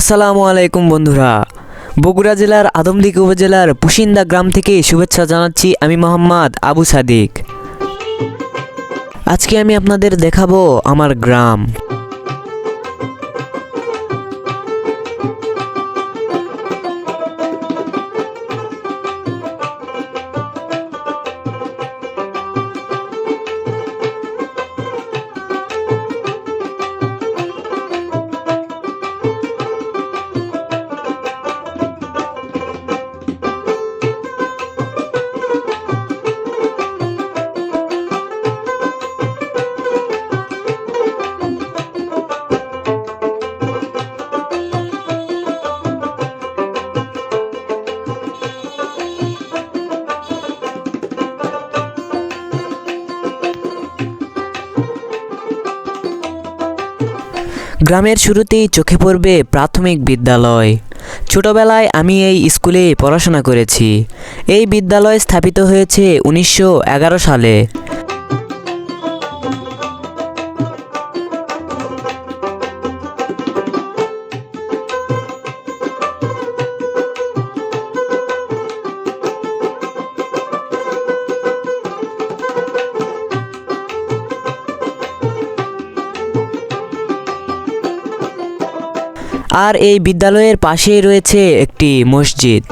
আসসালামু আলাইকুম বন্ধুরা বগুড়া জেলার আদমদিক উপজেলার পুশিন্দা গ্রাম থেকে শুভেচ্ছা জানাচ্ছি আমি মোহাম্মদ আবু সাদিক। আজকে আমি আপনাদের দেখাবো আমার গ্রাম। গ্রামের শুরুতেই চোখে পড়বে প্রাথমিক বিদ্যালয়। ছোটবেলায় আমি এই স্কুলে পড়াশোনা করেছি। এই বিদ্যালয় স্থাপিত হয়েছে উনিশশো এগারো সালে। আর এই বিদ্যালয়ের পাশেই রয়েছে একটি মসজিদ।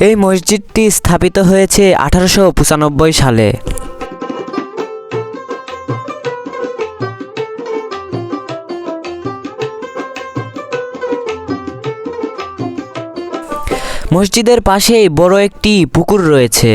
এই মসজিদটি স্থাপিত হয়েছে আঠারোশো পঁচানব্বই সালে। মসজিদের পাশেই বড় একটি পুকুর রয়েছে।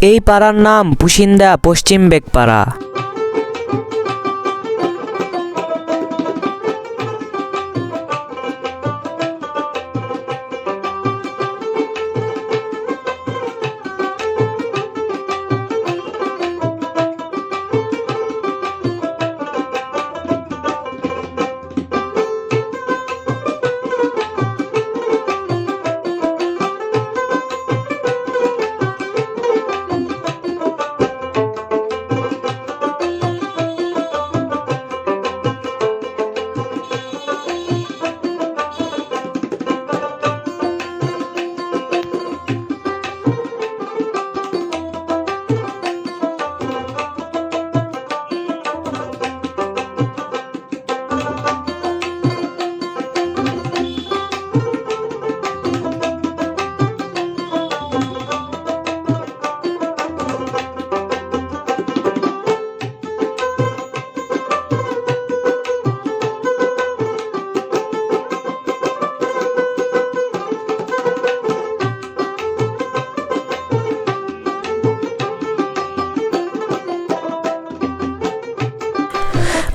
এই পাড়ার নাম পুশিন্দা পশ্চিম বেগপাড়া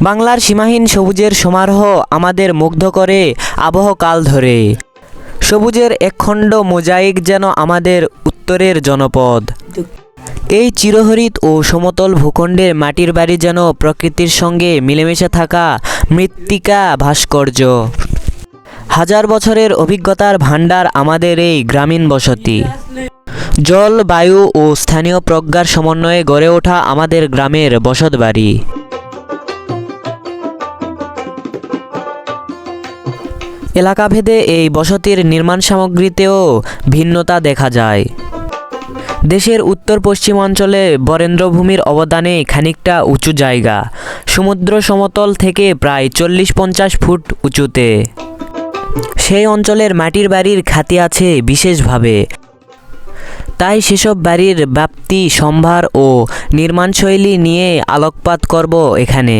বাংলার সীমাহীন সবুজের সমারোহ আমাদের মুগ্ধ করে আবহকাল ধরে। সবুজের একখণ্ড মোজাইক যেন আমাদের উত্তরের জনপদ। এই চিরহরিত ও সমতল ভূখণ্ডের মাটির বাড়ি যেন প্রকৃতির সঙ্গে মিলেমিশে থাকা মৃত্তিকা ভাস্কর্য। হাজার বছরের অভিজ্ঞতার ভাণ্ডার আমাদের এই গ্রামীণ বসতি। জল, বায়ু ও স্থানীয় প্রজ্ঞার সমন্বয়ে গড়ে ওঠা আমাদের গ্রামের বসতবাড়ি। এলাকাভেদে এই বসতির নির্মাণ সামগ্রীতেও ভিন্নতা দেখা যায়। দেশের উত্তর পশ্চিমাঞ্চলে বরেন্দ্রভূমির অবদানে খানিকটা উঁচু জায়গা। সমুদ্র সমতল থেকে প্রায় চল্লিশ পঞ্চাশ ফুট উঁচুতে। সেই অঞ্চলের মাটির বাড়ির খ্যাতি আছে বিশেষভাবে। তাই সেসব বাড়ির ব্যাপ্তি, সম্ভার ও নির্মাণশৈলী নিয়ে আলোকপাত করব এখানে।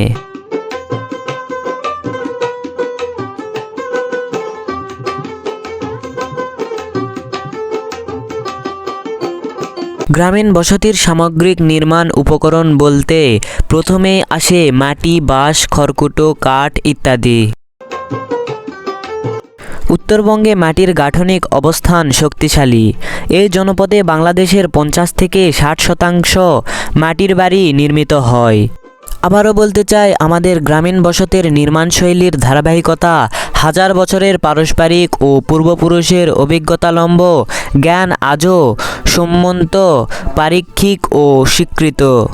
গ্রামীণ বসতির সামগ্রিক নির্মাণ উপকরণ বলতে প্রথমে আসে মাটি, বাঁশ, খড়কুটো, কাঠ ইত্যাদি। উত্তরবঙ্গে মাটির গাঠনিক অবস্থান শক্তিশালী। এই জনপদে বাংলাদেশের পঞ্চাশ থেকে ষাট শতাংশ মাটির বাড়ি নির্মিত হয়। আবারও বলতে চাই, আমাদের গ্রামীণ বসতের নির্মাণশৈলীর ধারাবাহিকতা হাজার বছরের পারস্পরিক ও পূর্বপুরুষের অভিজ্ঞতালম্ব জ্ঞান আজও সম্মন্ত, পারীক্ষিক ও স্বীকৃত।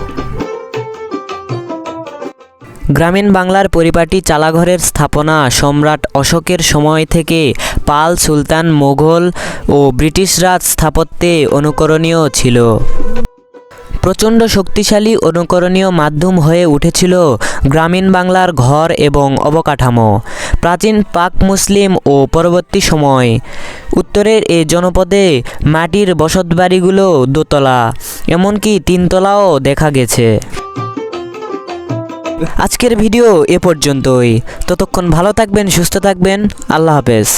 গ্রামীণ বাংলার পরিপাটি চালাঘরের স্থাপনা সম্রাট অশোকের সময় থেকে পাল সুলতান মোঘল ও ব্রিটিশ রাজ স্থাপত্যে অনুকরণীয় ছিল। প্রচণ্ড শক্তিশালী অনুকরণীয় মাধ্যম হয়ে উঠেছিল গ্রামীণ বাংলার ঘর এবং অবকাঠামো। প্রাচীন পাক মুসলিম ও পরবর্তী সময়। উত্তরের এই জনপদে মাটির বসতবাড়িগুলো দোতলা, এমনকি তিনতলাও দেখা গেছে। আজকের ভিডিও এ পর্যন্তই। ততক্ষণ ভালো থাকবেন, সুস্থ থাকবেন। আল্লাহ হাফেজ।